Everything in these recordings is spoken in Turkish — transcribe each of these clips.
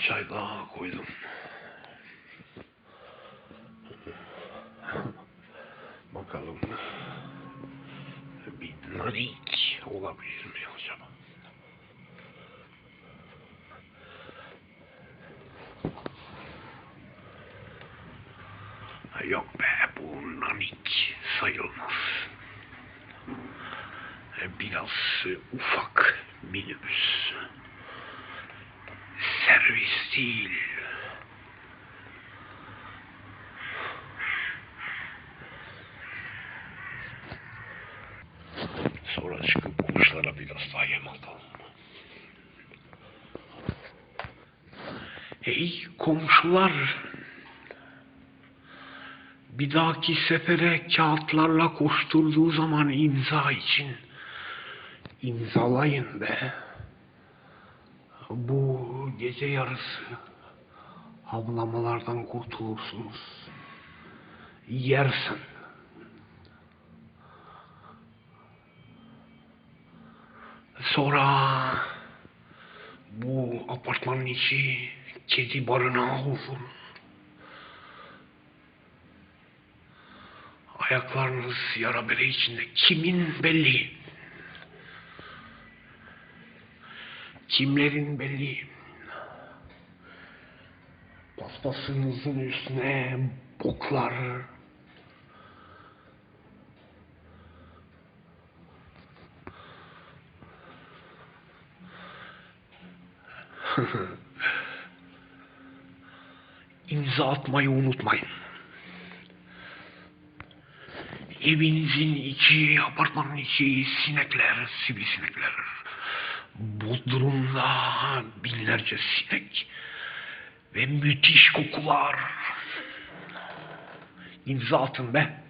çay daha koydum. Bakalım. Bir narik olabilir mi acaba? Yok be bu nanik sayılmaz. Biraz ufak minibüs. Servis değil. Sonra çıkıp kuşlara biraz daha yem atalım. Hey komşular. Bir dahaki sefere kağıtlarla koşturduğu zaman imza için imzalayın be. Bu gece yarısı havlamalardan kurtulursunuz. Yersin. Sonra bu apartmanın içi kedi barınağı olur. Ayaklarınız yara bere içinde. Kimin belli? Kimlerin belli? Paspasınızın üstüne boklar. İmza atmayı unutmayın. Evinizin içi, apartmanın içi sinekler, sivrisinekler. Bodrumda binlerce sinek ve müthiş kokular. İmza atın be.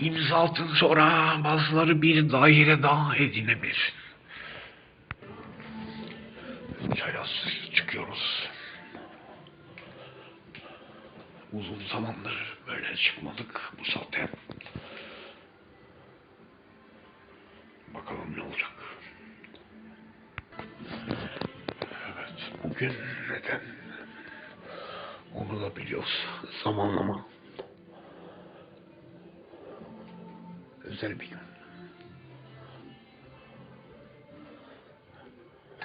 İmza atın sonra bazıları bir daire daha edinebilir. Çayasız çıkıyoruz. Uzun zamandır böyle çıkmadık bu saate. Neden? Onu da biliyoruz. Zamanlama. Özel bir gün.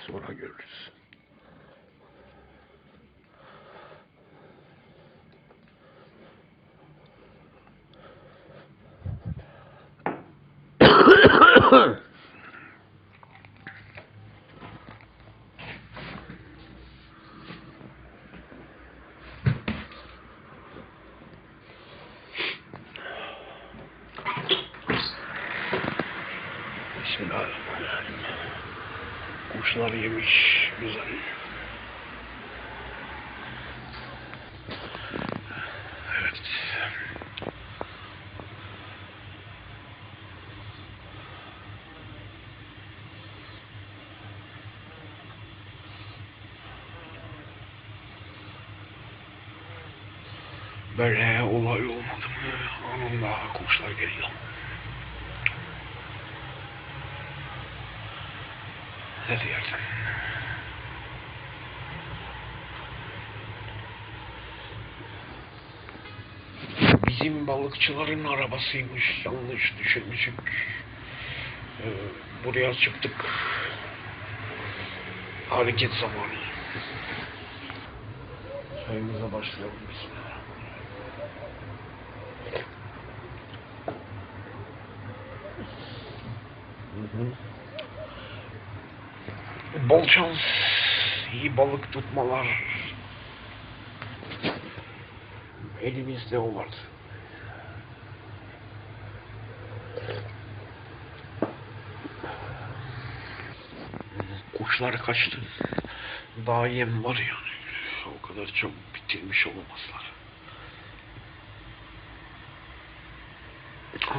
Sonra görürüz. Kuşlar yemiş güzel. Evet. Böyle olay olmadı mı anında kuşlar geliyor. Her yerden. Bizim balıkçıların arabasıymış. Yanlış düşünmüşük. Ee, buraya çıktık. Hareket zamanı. Çayımıza başlayalım. Bismillah. Hı. Bol şans, iyi balık tutmalar. Elimizde o vardı. Kuşlar kaçtı. Daha yem var yani. O kadar çok bitirmiş olamazlar.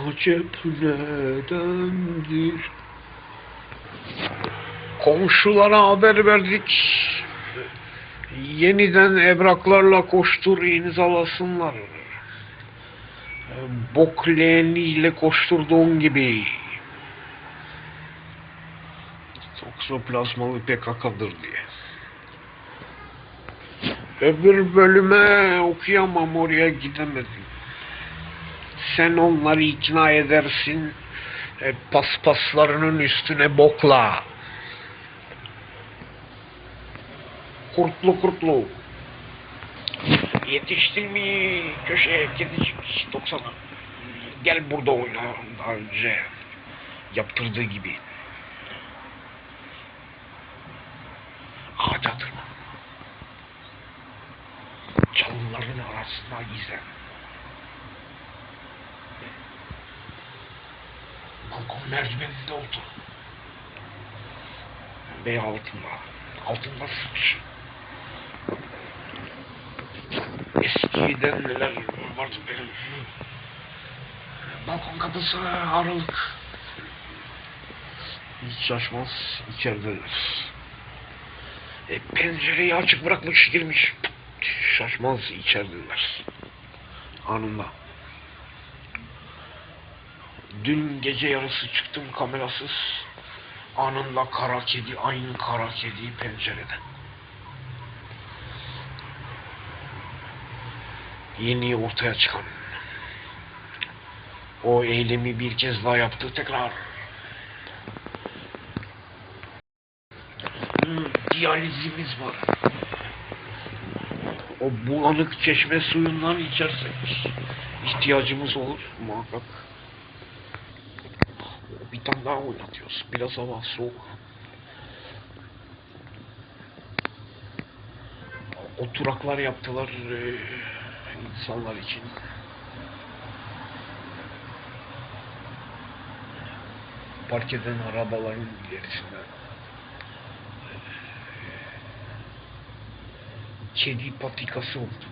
Acep nedendir? Komşulara haber verdik. Yeniden evraklarla koştur imzalasınlar. Bok leğeniyle koşturduğun gibi. Çok Eksoplazmalı PKK'dır diye. Öbür bölüme okuyamam oraya gidemedim. Sen onları ikna edersin. E, paspaslarının üstüne bokla. Kurtlu kurtlu. Yetiştin mi köşeye kedicik 90 Gel burada oyna daha önce yaptırdığı gibi. Ağaca tırman. Çalıların arasına gizlen. Balkon merdiveninde otur. Veya altında. Altında sıkış. Eskiden neler vardı benim. Balkon kapısı aralık. Hiç şaşmaz içerideler. E, pencereyi açık bırakmış girmiş. Şaşmaz içerideler. Anında. Dün gece yarısı çıktım kamerasız. Anında kara kedi, aynı kara kedi pencerede. Yeni ortaya çıkan. O eylemi bir kez daha yaptı tekrar. Hmm, diyalizimiz var. O bulanık çeşme suyundan içersek ihtiyacımız olur muhakkak. Bir tane daha oynatıyoruz. Biraz hava soğuk. Oturaklar yaptılar e, insanlar için. Park eden arabaların ilerisinde. Kedi patikası oldu.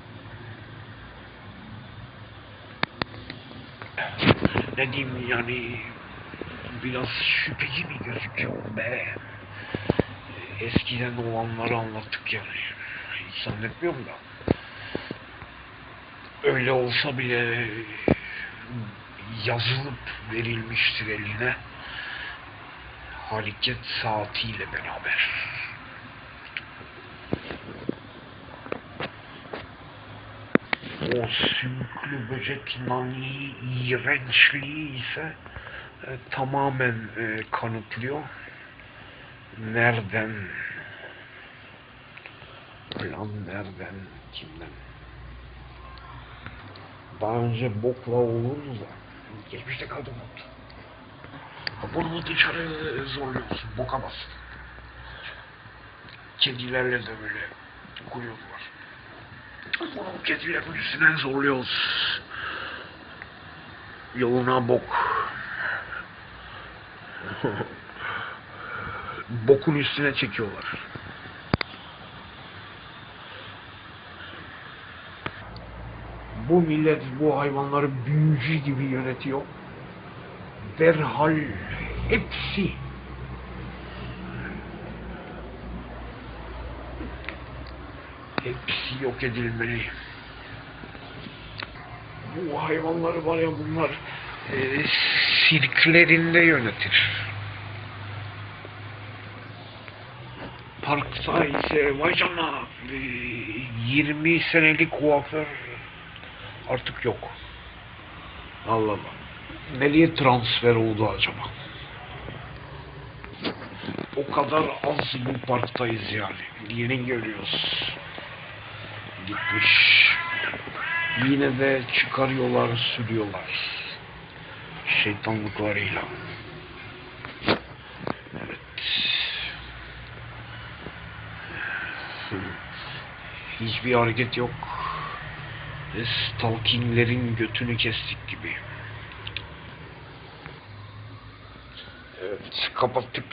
Ne diyeyim yani biraz şüpheci mi gözüküyor be? Eskiden olanları anlattık yani. Hiç zannetmiyorum da. Öyle olsa bile yazılıp verilmiştir eline. Hareket saatiyle beraber. O sümüklü böcek nani iğrençliği ise e, tamamen e, kanıtlıyor. Nereden? Lan nereden? Kimden? Daha önce bokla olurdu da geçmişte kaldı mı? Bunu dışarı zorluyorsun, boka bas. Kedilerle de böyle kuruyorlar. Bunu kedilerin üstüne zorluyoruz. Yoluna bok. Bokun üstüne çekiyorlar. Bu millet bu hayvanları büyücü gibi yönetiyor. Derhal hepsi hepsi yok edilmeli. Bu hayvanları var ya bunlar e, sirklerinde yönetir. Parkta ise vay canına e, 20 senelik kuaför artık yok. Allah Allah. Nereye transfer oldu acaba? O kadar az bu parktayız yani. Yeni görüyoruz. Gitmiş. Yine de çıkarıyorlar, sürüyorlar. Şeytanlıklarıyla. Evet. Hiçbir hareket yok. Stalkinglerin götünü kestik gibi. Evet, kapattık.